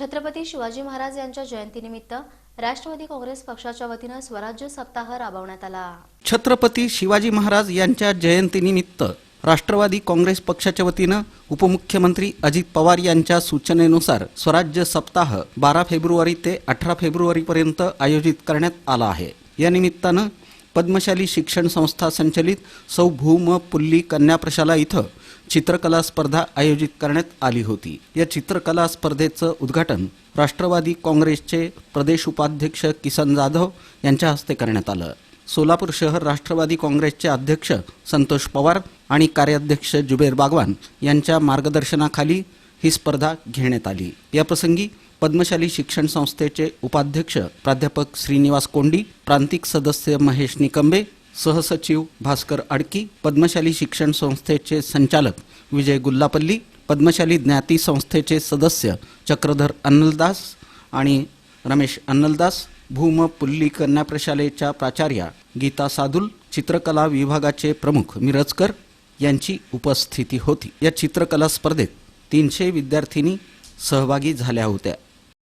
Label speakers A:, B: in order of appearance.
A: छत्रपती शिवाजी महाराज यांच्या जयंतीनिमित्त राष्ट्रवादी काँग्रेस पक्षाच्या वतीनं स्वराज्य सप्ताह राबवण्यात आला.
B: छत्रपती शिवाजी महाराज यांच्या जयंतीनिमित्त राष्ट्रवादी काँग्रेस पक्षाच्या वतीनं उपमुख्यमंत्री अजित पवार यांच्या सूचनेनुसार स्वराज्य सप्ताह बारा फेब्रुवारी ते अठरा फेब्रुवारीपर्यंत आयोजित करण्यात आला आहे. या निमित्तानं पद्मशाली शिक्षण संस्था संचलित सौ भूम पुल्ली कन्या प्रशाला इथं चित्रकला स्पर्धा आयोजित करण्यात आली होती. या चित्रकला स्पर्धेचं उद्घाटन राष्ट्रवादी काँग्रेसचे प्रदेश उपाध्यक्ष किसन जाधव यांच्या हस्ते करण्यात आलं. सोलापूर शहर राष्ट्रवादी काँग्रेसचे अध्यक्ष संतोष पवार आणि कार्याध्यक्ष जुबेर बागवान यांच्या मार्गदर्शनाखाली ही स्पर्धा घेण्यात आली. याप्रसंगी पद्मशाली शिक्षण संस्थेचे उपाध्यक्ष प्राध्यापक श्रीनिवास कोंडी प्रांतिक सदस्य महेश निकंबे सहसचिव भास्कर अडकी पद्मशाली शिक्षण संस्थेचे संचालक विजय गुल्लापल्ली पद्मशाली ज्ञाती संस्थेचे सदस्य चक्रधर अन्नलदास आणि रमेश अन्नलदास भूम पुल्ली कन्या प्रशालेच्या प्राचार्या गीता सादुल चित्रकला विभागाचे प्रमुख मिरजकर यांची उपस्थिती होती. या चित्रकला स्पर्धेत तीनशे विद्यार्थिनी सहभागी झाल्या होत्या.